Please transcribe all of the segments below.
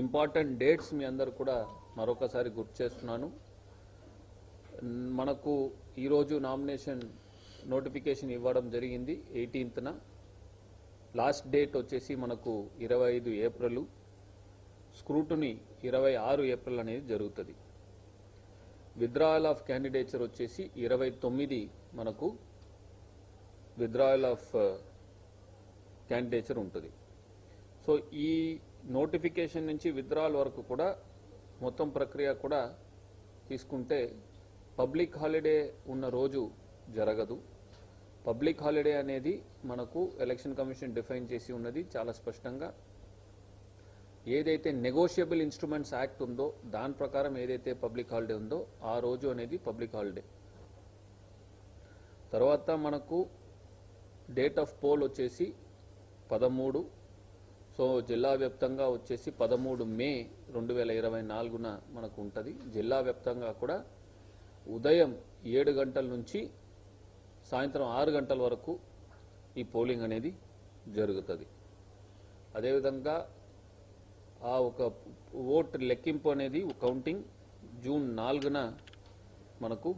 Important dates మీ అందరు కూడా మరొకసారి గుర్తు చేస్తున్నాను. మనకు ఈరోజు నామినేషన్ నోటిఫికేషన్ ఇవ్వడం జరిగింది ఎయిటీన్త్న. లాస్ట్ డేట్ వచ్చేసి మనకు ఇరవై ఐదు ఏప్రిల్. స్క్రూటుని ఇరవై ఆరు ఏప్రిల్ అనేది జరుగుతుంది. విత్డ్రాయల్ ఆఫ్ క్యాండిడేచర్ వచ్చేసి ఇరవై తొమ్మిది మనకు విత్డ్రాయల్ ఆఫ్ క్యాండిడేచర్ ఉంటుంది. సో ఈ నోటిఫికేషన్ నుంచి విత్డ్రాల్ వరకు కూడా మొత్తం ప్రక్రియ కూడా తీసుకుంటే పబ్లిక్ హాలిడే ఉన్న రోజు జరగదు. పబ్లిక్ హాలిడే అనేది మనకు ఎలక్షన్ కమిషన్ డిఫైన్ చేసి ఉన్నది చాలా స్పష్టంగా. ఏదైతే నెగోషియబుల్ ఇన్స్ట్రుమెంట్స్ యాక్ట్ ఉందో దాని ప్రకారం ఏదైతే పబ్లిక్ హాలిడే ఉందో ఆ రోజు అనేది పబ్లిక్ హాలిడే. తర్వాత మనకు డేట్ ఆఫ్ పోల్ వచ్చేసి పదమూడు సో జిల్లా వ్యాప్తంగా వచ్చేసి పదమూడు మే రెండు వేల ఇరవై నాలుగున మనకు ఉంటుంది. జిల్లా వ్యాప్తంగా కూడా ఉదయం ఏడు గంటల నుంచి సాయంత్రం ఆరు గంటల వరకు ఈ పోలింగ్ అనేది జరుగుతుంది. అదేవిధంగా ఆ ఒక ఓట్ లెక్కింపు అనేది కౌంటింగ్ జూన్ నాలుగున మనకు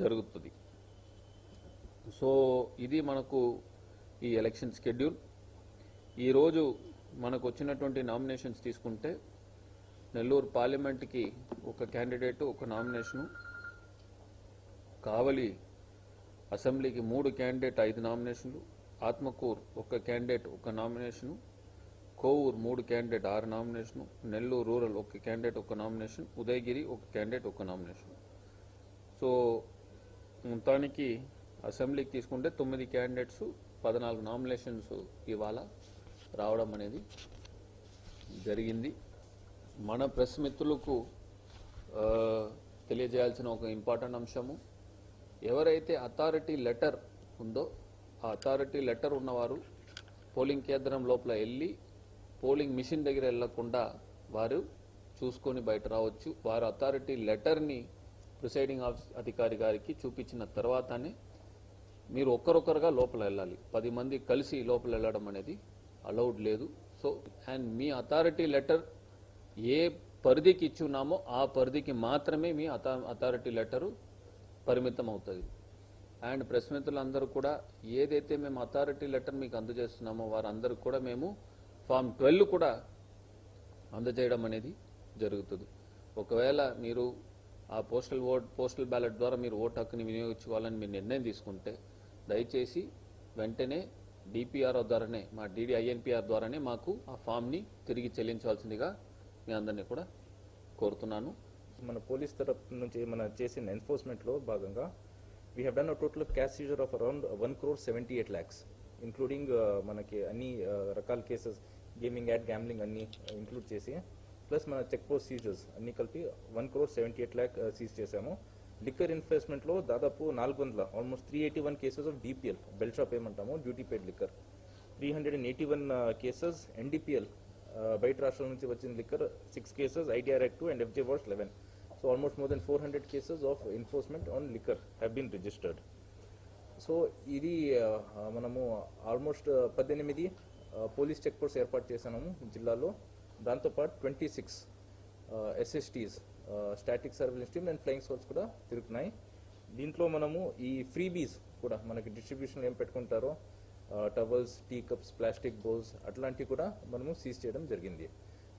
జరుగుతుంది. సో ఇది మనకు ఈ ఎలక్షన్ షెడ్యూల్ ఈరోజు మనకు వచ్చినటువంటి నామినేషన్స్ తీసుకుంటే నెల్లూరు పార్లమెంట్కి ఒక క్యాండిడేట్ ఒక నామినేషను. కావలి అసెంబ్లీకి మూడు క్యాండిడేట్ ఐదు నామినేషన్లు. ఆత్మకూర్ ఒక క్యాండిడేట్ ఒక నామినేషను. కోవూరు మూడు క్యాండిడేట్ ఆరు నామినేషను నెల్లూరు రూరల్ ఒక క్యాండిడేట్ ఒక నామినేషన్. ఉదయగిరి ఒక క్యాండిడేట్ ఒక నామినేషన్. సో మొత్తానికి అసెంబ్లీకి తీసుకుంటే తొమ్మిది క్యాండిడేట్స్ పద్నాలుగు నామినేషన్స్ ఇవాళ రావడం అనేది జరిగింది. మన ప్రెస్ మిత్రులకు తెలియజేయాల్సిన ఒక ఇంపార్టెంట్ అంశము ఎవరైతే అథారిటీ లెటర్ ఉందో ఆ అథారిటీ లెటర్ ఉన్నవారు పోలింగ్ కేంద్రం లోపల వెళ్ళి పోలింగ్ మిషన్ దగ్గర వెళ్ళకుండా వారు చూసుకొని బయట రావచ్చు. వారు అథారిటీ లెటర్ని ప్రిసైడింగ్ ఆఫీస్ అధికారి గారికి చూపించిన తర్వాతనే మీరు ఒక్కరొక్కరుగా లోపల వెళ్ళాలి. పది మంది కలిసి లోపల వెళ్ళడం అనేది అలౌడ్ లేదు. సో అండ్ మీ అథారిటీ లెటర్ ఏ పరిధికి ఇచ్చి ఉన్నామో ఆ పరిధికి మాత్రమే మీ అథా అథారిటీ లెటరు పరిమితం అవుతుంది అండ్ ప్రెస్ మిత్రులందరూ కూడా ఏదైతే మేము అథారిటీ లెటర్ మీకు అందజేస్తున్నామో వారందరూ కూడా మేము ఫామ్ ట్వెల్వ్ కూడా అందజేయడం అనేది జరుగుతుంది. ఒకవేళ మీరు ఆ పోస్టల్ ఓట్ పోస్టల్ బ్యాలెట్ ద్వారా మీరు ఓటు హక్కుని వినియోగించుకోవాలని మీరు నిర్ణయం తీసుకుంటే దయచేసి వెంటనే డిపిఆర్ఓ ద్వారానే మా డిడి ఐఎన్పిఆర్ ద్వారానే మాకు ఆ ఫామ్ని తిరిగి చెల్లించవలసిందిగా మీ అందరినీ కూడా కోరుతున్నాను. మన పోలీస్ తరపు నుంచి మన చేసిన ఎన్ఫోర్స్మెంట్లో భాగంగా we have done a total cash seizure of around one crore seventy eight lakhs including మనకి అన్ని uh, రకాల కేసెస్ గేమింగ్ యాడ్ గ్యామ్లింగ్ అన్ని uh, ఇంక్లూడ్ చేసి ప్లస్ మన చెక్ పోస్ట్ సీజర్స్ అన్ని కలిపి one crore seventy eight lakh seize చేశాము. Liquor ఎన్ఫోర్స్మెంట్లో దాదాపు నాలుగు వందల almost three eighty one cases of DPL bell shop ఏమంటాము duty paid liquor three hundred and eighty one cases NDPL బయట రాష్ట్రాల నుంచి వచ్చిన liquor six cases IDR act two and FJ wash eleven so almost more than four hundred cases of enforcement on liquor have been registered so ఇది మనము almost పద్దెనిమిది police check post ఏర్పాటు చేశాము జిల్లాలో. దాంతోపాటు twenty six SSTs static service team and flying souls కూడా తిరుగుతున్నాయి. దీంట్లో మనము ఈ ఫ్రీబీస్ కూడా మనకి డిస్ట్రిబ్యూషన్ ఏం పెట్టుకుంటారో towels tea cups plastic bowls అట్లాంటివి కూడా మనము సీజ్ చేయడం జరిగింది.